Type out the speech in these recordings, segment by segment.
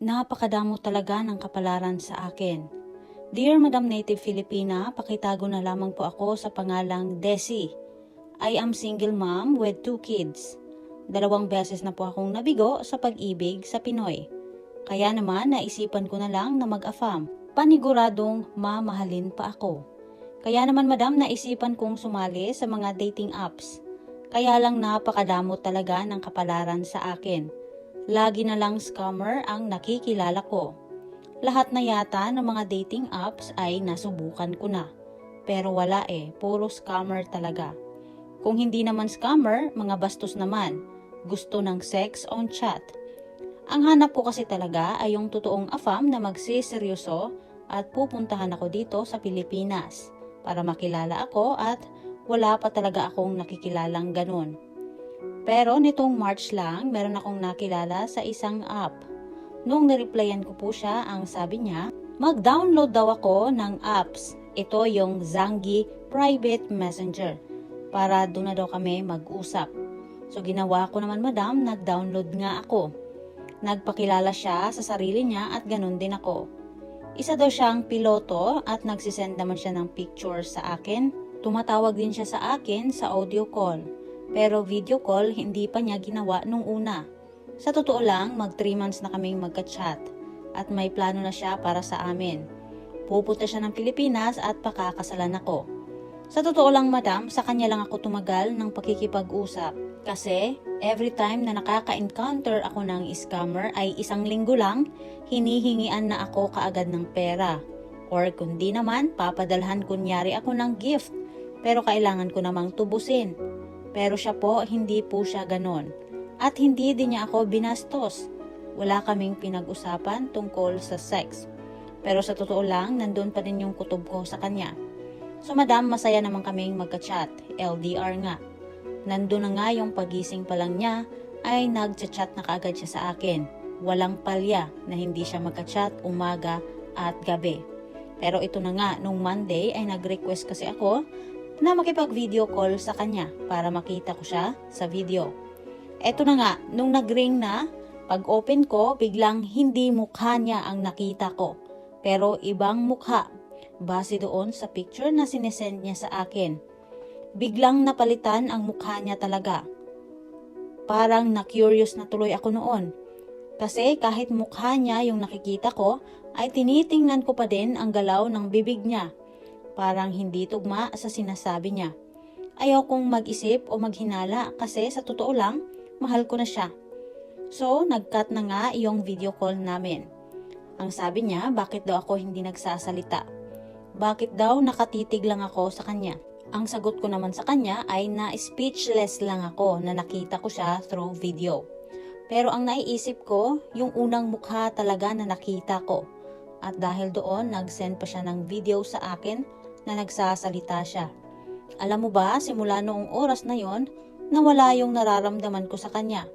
Napakadamo talaga ng kapalaran sa akin. Dear Madam Native Filipina, pakitago na lamang po ako sa pangalang Desi. I am single mom with two kids. Dalawang beses na po akong nabigo sa pag-ibig sa Pinoy. Kaya naman naisipan ko na lang na mag-afam. Paniguradong mamahalin pa ako. Kaya naman madam naisipan kong sumali sa mga dating apps. Kaya lang napakadamo talaga ng kapalaran sa akin. Lagi na lang scammer ang nakikilala ko. Lahat na yata ng mga dating apps ay nasubukan ko na. Pero wala eh, puro scammer talaga. Kung hindi naman scammer, mga bastos naman. Gusto ng sex on chat. Ang hanap ko kasi talaga ay yung totoong afam na magsiseryoso at pupuntahan ako dito sa Pilipinas para makilala ako at wala pa talaga akong nakikilalang ganun. Pero nitong March lang, meron akong nakilala sa isang app. Nung nireplyan ko po siya, ang sabi niya, mag-download daw ako ng apps. Ito yung Zangi Private Messenger para doon na daw kami mag-usap. So ginawa ko naman madam, nag-download nga ako. Nagpakilala siya sa sarili niya at ganun din ako. Isa daw siyang piloto at nagsisend naman siya ng picture sa akin. Tumatawag din siya sa akin sa audio call. Pero video call hindi pa niya ginawa nung una. Sa totoo lang, mag 3 months na kaming magka-chat at may plano na siya para sa amin. Pupunta siya ng Pilipinas at pakakasalan ako. Sa totoo lang madam, sa kanya lang ako tumagal ng pakikipag-usap. Kasi every time na nakaka-encounter ako ng scammer ay isang linggo lang, hinihingian na ako kaagad ng pera. Or kundi naman, papadalhan kunyari ako ng gift. Pero kailangan ko namang tubusin. Pero siya po, hindi po siya ganon. At hindi din niya ako binastos. Wala kaming pinag-usapan tungkol sa sex. Pero sa totoo lang, nandun pa din yung kutob ko sa kanya. So madam, masaya naman kaming magka-chat. LDR nga. Nandun na nga yung pagising pa lang niya ay nag-chat na kaagad siya sa akin. Walang palya na hindi siya magka-chat umaga at gabi. Pero ito na nga, nung Monday ay nag-request kasi ako na makipag-video call sa kanya para makita ko siya sa video. Eto na nga, nung nag-ring na, pag open ko, biglang hindi mukha niya ang nakita ko. Pero ibang mukha, base doon sa picture na sinesend niya sa akin. Biglang napalitan ang mukha niya talaga. Parang na-curious na tuloy ako noon. Kasi kahit mukha niya yung nakikita ko, ay tinitingnan ko pa din ang galaw ng bibig niya. Parang hindi tugma sa sinasabi niya. Ayaw kong mag-isip o maghinala kasi sa totoo lang, mahal ko na siya. So, nag-cut na nga yung video call namin. Ang sabi niya, bakit daw ako hindi nagsasalita? Bakit daw nakatitig lang ako sa kanya? Ang sagot ko naman sa kanya ay na speechless lang ako na nakita ko siya through video. Pero ang naiisip ko, yung unang mukha talaga na nakita ko. At dahil doon, nag-send pa siya ng video sa akin na nagsasalita siya. Alam mo ba, simula noong oras na yon, nawala yung nararamdaman ko sa kanya.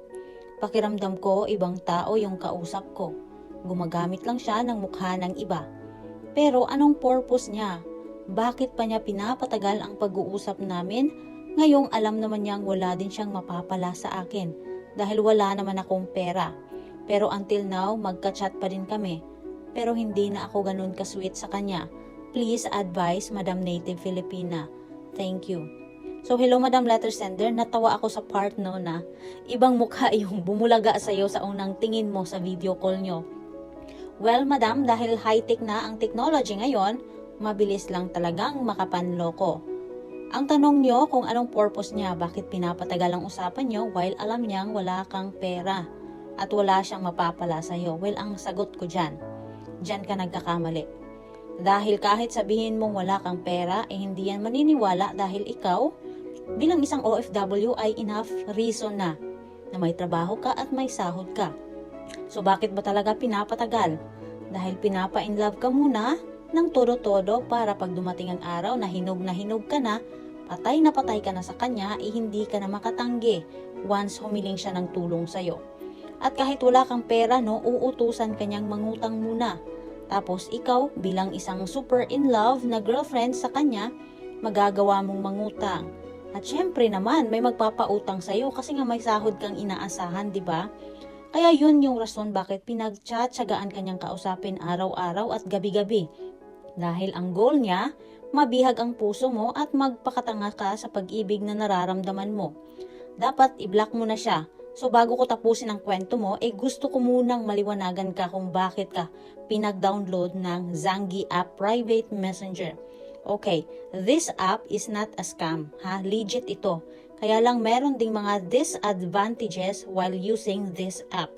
Pakiramdam ko, ibang tao yung kausap ko. Gumagamit lang siya ng mukha ng iba. Pero anong purpose niya? Bakit pa niya pinapatagal ang pag-uusap namin? Ngayong alam naman niyang wala din siyang mapapala sa akin dahil wala naman akong pera. Pero until now, magka-chat pa rin kami. Pero hindi na ako ganun ka-sweet sa kanya. Please advise Madam Native Filipina. Thank you. So hello Madam Letter Sender, natawa ako sa part no na ibang mukha yung bumulaga sa iyo sa unang tingin mo sa video call nyo. Well Madam, dahil high-tech na ang technology ngayon, mabilis lang talagang makapanloko. Ang tanong nyo kung anong purpose niya, bakit pinapatagal ang usapan nyo while alam niyang wala kang pera at wala siyang mapapala sa iyo. Well, ang sagot ko dyan, dyan ka nagkakamali. Dahil kahit sabihin mong wala kang pera, eh hindi yan maniniwala dahil ikaw, bilang isang OFW ay enough reason na na may trabaho ka at may sahod ka. So bakit ba talaga pinapatagal? Dahil pinapa-in love ka muna ng todo-todo para pag dumating ang araw na hinog na hinog ka na, patay na patay ka na sa kanya, eh hindi ka na makatanggi once humiling siya ng tulong sa'yo. At kahit wala kang pera, no, uutusan kanyang mangutang muna. Tapos ikaw, bilang isang super in love na girlfriend sa kanya, magagawa mong mangutang. At syempre naman, may magpapautang sa'yo kasi nga may sahod kang inaasahan, di ba? Kaya yun yung rason bakit pinagtsatsagaan kanyang kausapin araw-araw at gabi-gabi. Dahil ang goal niya, mabihag ang puso mo at magpakatanga ka sa pag-ibig na nararamdaman mo. Dapat i-block mo na siya. So bago ko tapusin ang kwento mo, eh gusto ko munang maliwanagan ka kung bakit ka pinag-download ng Zangi app private messenger. Okay, this app is not a scam, ha? Legit ito. Kaya lang meron ding mga disadvantages while using this app.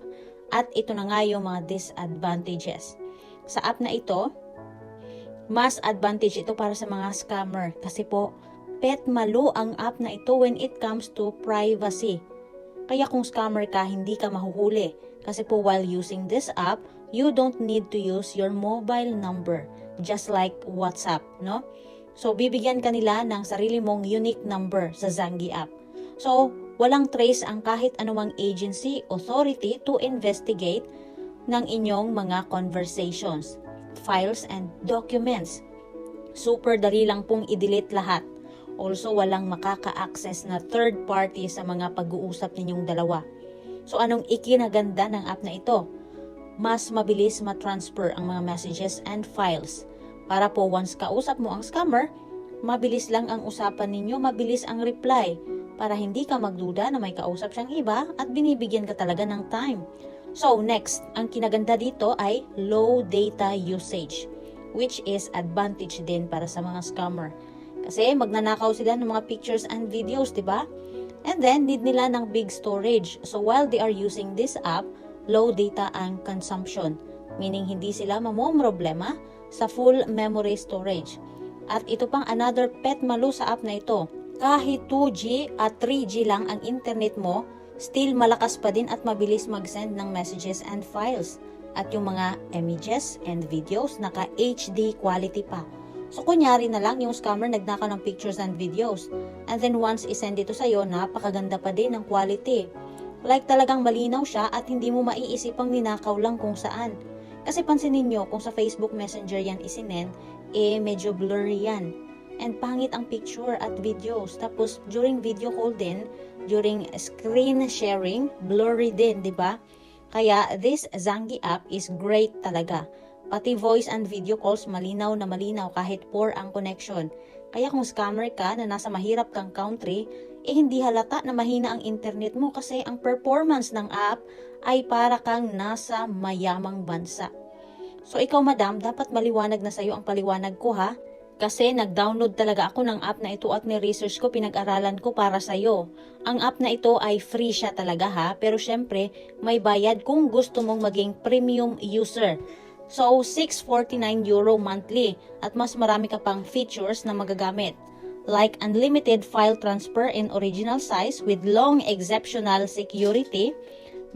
At ito na nga yung mga disadvantages. Sa app na ito, mas advantage ito para sa mga scammer kasi po pet malo ang app na ito when it comes to privacy. Kaya kung scammer ka, hindi ka mahuhuli. Kasi po while using this app, you don't need to use your mobile number. Just like WhatsApp, no? So, bibigyan ka nila ng sarili mong unique number sa Zangi app. So, walang trace ang kahit anumang agency, authority to investigate ng inyong mga conversations, files, and documents. Super dali lang pong i-delete lahat. Also, walang makaka-access na third party sa mga pag-uusap ninyong dalawa. So, anong ikinaganda ng app na ito? Mas mabilis ma-transfer ang mga messages and files. Para po once kausap mo ang scammer, mabilis lang ang usapan ninyo, mabilis ang reply para hindi ka magduda na may kausap siyang iba at binibigyan ka talaga ng time. So next, ang kinaganda dito ay low data usage which is advantage din para sa mga scammer. Kasi magnanakaw sila ng mga pictures and videos, di ba? And then, need nila ng big storage. So while they are using this app, low data ang consumption. Meaning hindi sila mamomroblema sa full memory storage. At ito pang another pet malu sa app na ito. Kahit 2G at 3G lang ang internet mo, still malakas pa din at mabilis mag-send ng messages and files. At yung mga images and videos, naka HD quality pa. So, kunyari na lang yung scammer nagnakaw ng pictures and videos. And then once isend ito sa'yo, napakaganda pa din ng quality. Like talagang malinaw siya at hindi mo maiisipang ninakaw lang kung saan. Kasi pansinin nyo, kung sa Facebook Messenger yan isinend, eh medyo blurry yan. And pangit ang picture at videos. Tapos during video call din, during screen sharing, blurry din, di ba? Kaya this Zangi app is great talaga. Pati voice and video calls malinaw na malinaw kahit poor ang connection. Kaya kung scammer ka na nasa mahirap kang country, eh hindi halata na mahina ang internet mo kasi ang performance ng app ay para kang nasa mayamang bansa. So ikaw madam, dapat maliwanag na sa'yo ang paliwanag ko ha. Kasi nag-download talaga ako ng app na ito at ni-research ko, pinag-aralan ko para sa'yo. Ang app na ito ay free siya talaga ha, pero syempre may bayad kung gusto mong maging premium user. So, 649 euro monthly at mas marami ka pang features na magagamit. Like unlimited file transfer in original size with long exceptional security.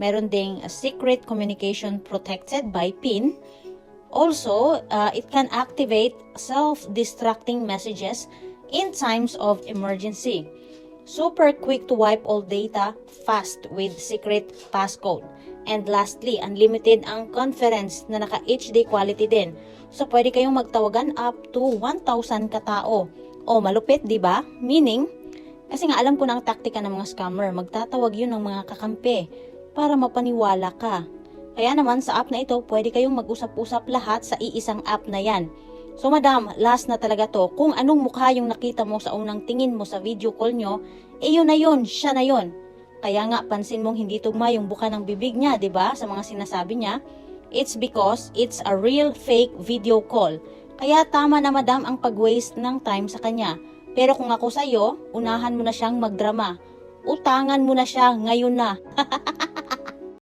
Meron ding a secret communication protected by PIN. Also, uh, it can activate self-destructing messages in times of emergency. Super quick to wipe all data fast with secret passcode. And lastly, unlimited ang conference na naka HD quality din. So pwede kayong magtawagan up to 1,000 katao. O malupit, 'di ba? Meaning, kasi nga alam ko na ang taktika ng mga scammer, magtatawag 'yun ng mga kakampi para mapaniwala ka. Kaya naman sa app na ito, pwede kayong mag-usap-usap lahat sa iisang app na 'yan. So madam, last na talaga to. Kung anong mukha yung nakita mo sa unang tingin mo sa video call nyo, eh yun na yun, siya na yun. Kaya nga, pansin mong hindi tugma yung buka ng bibig niya, 'di ba Sa mga sinasabi niya. It's because it's a real fake video call. Kaya tama na madam ang pag-waste ng time sa kanya. Pero kung ako sa'yo, unahan mo na siyang magdrama. Utangan mo na siya ngayon na.